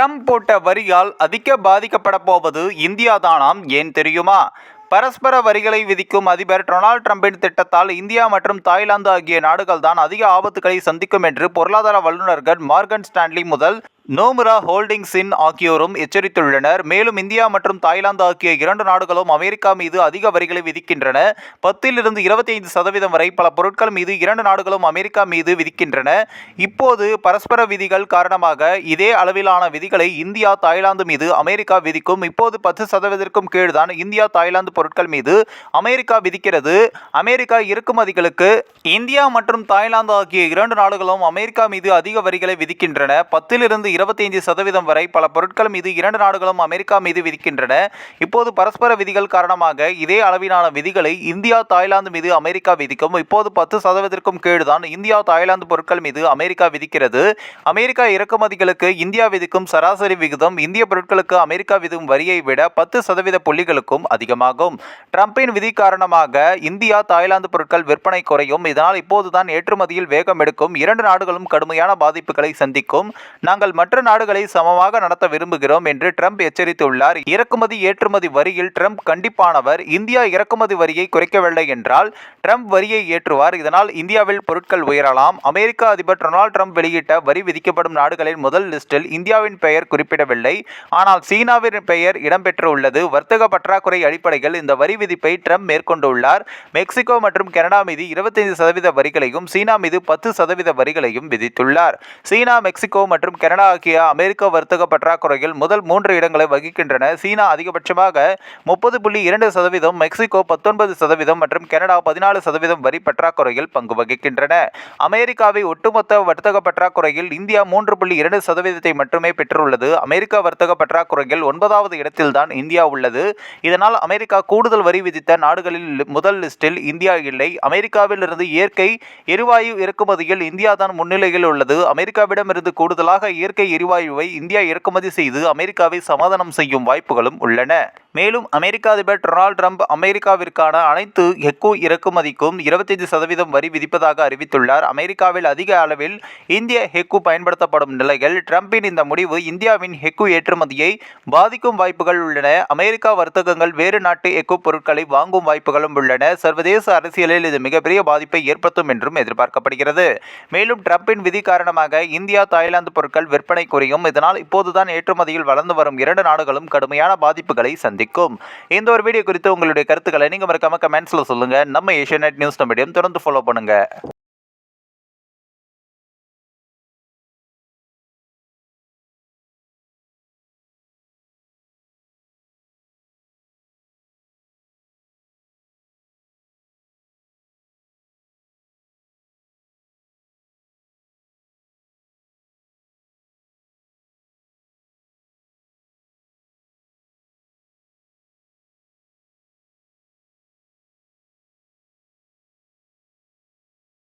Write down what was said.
Trump போட்ட வரியால் அதிக பாதிக்கப்பட போவது இந்தியா தானாம் ஏன் தெரியுமா? பரஸ்பர வரிகளை விதிக்கும் அதிபர் டொனால்ட் ட்ரம்பின் திட்டத்தால் இந்தியா மற்றும் தாய்லாந்து ஆகிய நாடுகள் தான் அதிக ஆபத்துக்களை சந்திக்கும் என்று பொருளாதார வல்லுநர்கள் மார்கன் ஸ்டான்லி முதல் நோமுரா ஹோல்டிங்ஸின் ஆகியோரும் எச்சரித்துள்ளனர். மேலும் இந்தியா மற்றும் தாய்லாந்து ஆகிய இரண்டு நாடுகளும் அமெரிக்கா மீது அதிக வரிகளை விதிக்கின்றன. பத்திலிருந்து இருபத்தி ஐந்து சதவீதம் வரை பல பொருட்கள் மீது இரண்டு நாடுகளும் அமெரிக்கா மீது விதிக்கின்றன. இப்போது பரஸ்பர விதிகள் காரணமாக இதே அளவிலான விதிகளை இந்தியா தாய்லாந்து மீது அமெரிக்கா விதிக்கும். இப்போது பத்து சதவீதத்திற்கும் கீழ்தான் இந்தியா தாய்லாந்து பொருட்கள் மீது அமெரிக்கா விதிக்கிறது. அமெரிக்கா இறக்குமதிகளுக்கு இந்தியா மற்றும் தாய்லாந்து ஆகிய இரண்டு நாடுகளும் அமெரிக்கா மீது அதிக வரிகளை விதிக்கின்றன. பத்திலிருந்து இருபத்தைந்து சதவீதம் வரை பல பொருட்கள் மீது இரண்டு நாடுகளும் அமெரிக்கா மீது விதிக்கின்றன. இப்போது பரஸ்பர விதிகள் காரணமாக இதே அளவிலான விதிகளை இந்தியா தாய்லாந்து மீது அமெரிக்கா விதிக்கும். இப்போது பத்து சதவீதத்திற்கும் கீழ்தான் இந்தியா தாய்லாந்து பொருட்கள் மீது அமெரிக்கா விதிக்கிறது. அமெரிக்கா இறக்குமதிகளுக்கு இந்தியா விதிக்கும் சராசரி விகிதம் இந்திய பொருட்களுக்கு அமெரிக்கா விதிக்கும் வரியை விட பத்து சதவீத புள்ளிகளுக்கும் அதிகமாகும். ட்ரம்பின் விதி காரணமாக இந்தியா தாய்லாந்து பொருட்கள் விற்பனை குறையும். இதனால் இப்போதுதான் ஏற்றுமதியில் வேகம் எடுக்கும். இரண்டு நாடுகளும் கடுமையான பாதிப்புகளை சந்திக்கும். நாங்கள் மற்ற நாடுகளை சமமாக நடத்த விரும்புகிறோம் என்று ட்ரம்ப் எச்சரித்துள்ளார். இறக்குமதி ஏற்றுமதி வரியில் ட்ரம்ப் கண்டிப்பானவர். இந்தியா இறக்குமதி வரியை குறைக்கவில்லை என்றால் ட்ரம்ப் வரியை ஏற்றுவார். இதனால் இந்தியாவில் பொருட்கள் உயரலாம். அமெரிக்க அதிபர் டொனால்டு ட்ரம்ப் வெளியிட்ட வரி விதிக்கப்படும் நாடுகளின் முதல் லிஸ்டில் இந்தியாவின் பெயர் குறிப்பிடவில்லை. ஆனால் சீனாவின் பெயர் இடம்பெற்றுள்ளது. வர்த்தக பற்றாக்குறை அடிப்படையில் இந்த வரி விதிப்பை ட்ரம்ப் மேற்கொண்டுள்ளார். மெக்சிகோ மற்றும் கனடா மீது இருபத்தைந்து சதவீத வரிகளையும் சீனா மீது பத்து சதவீத வரிகளையும் விதித்துள்ளார். சீனா மெக்சிகோ மற்றும் கனடா ஆகிய அமெரிக்க வர்த்தக பற்றாக்குறையில் முதல் மூன்று இடங்களை வகிக்கின்றன. சீனா அதிகபட்சமாக முப்பது புள்ளி இரண்டு சதவீதம் மெக்சிகோ பத்தொன்பது சதவீதம் மற்றும் கனடா பதினாலு சதவீதம் வரி பற்றாக்குறையில் பங்கு வகிக்கின்றன. அமெரிக்காவை ஒட்டுமொத்த வர்த்தக பற்றாக்குறையில் இந்தியா மூன்று புள்ளி இரண்டு சதவீதத்தை மட்டுமே பெற்றுள்ளது. அமெரிக்க வர்த்தக பற்றாக்குறையில் ஒன்பதாவது இடத்தில்தான் இந்தியா உள்ளது. இதனால் அமெரிக்கா கூடுதல் வரி விதித்த நாடுகளில் முதல் லிஸ்டில் இந்தியா இல்லை. அமெரிக்காவில் இருந்து இயற்கை எரிவாயு இறக்குமதியில் இந்தியா தான் முன்னிலையில் உள்ளது. அமெரிக்காவிடமிருந்து கூடுதலாக இயற்கை எரிவாயுவை இந்தியா இறக்குமதி செய்து அமெரிக்காவை சமாதானம் செய்யும் வாய்ப்புகளும் உள்ளன. மேலும் அமெரிக்க அதிபர் டொனால்ட் ட்ரம்ப் அமெரிக்காவிற்கான அனைத்து ஹெக்கு இறக்குமதிக்கும் இருபத்தைந்து சதவீதம் வரி விதிப்பதாக அறிவித்துள்ளார். அமெரிக்காவில் அதிக அளவில் இந்திய ஹெக்கு பயன்படுத்தப்படும் நிலையில் ட்ரம்பின் இந்த முடிவு இந்தியாவின் ஹெக்கு ஏற்றுமதியை பாதிக்கும் வாய்ப்புகள் உள்ளன. அமெரிக்கா வர்த்தகங்கள் வேறு நாட்டு ஹெக்கு பொருட்களை வாங்கும் வாய்ப்புகளும் உள்ளன. சர்வதேச அரசியலில் இது மிகப்பெரிய பாதிப்பை ஏற்படுத்தும் என்றும் எதிர்பார்க்கப்படுகிறது. மேலும் ட்ரம்பின் விதி காரணமாக இந்தியா தாய்லாந்து பொருட்கள் விற்பனை குறையும். இதனால் இப்போதுதான் ஏற்றுமதியில் வளர்ந்து வரும் இரண்டு நாடுகளும் கடுமையான பாதிப்புகளை சந்தி சந்திக்கும். இந்த ஒரு வீடியோ குறித்து உங்களுடைய கருத்துக்களை நீங்கள் மறக்காம கமெண்ட்ஸில் சொல்லுங்கள் நம்ம ஏஷியா நியூஸ் மீடியம் தொடர்ந்து ஃபாலோ பண்ணுங்கள்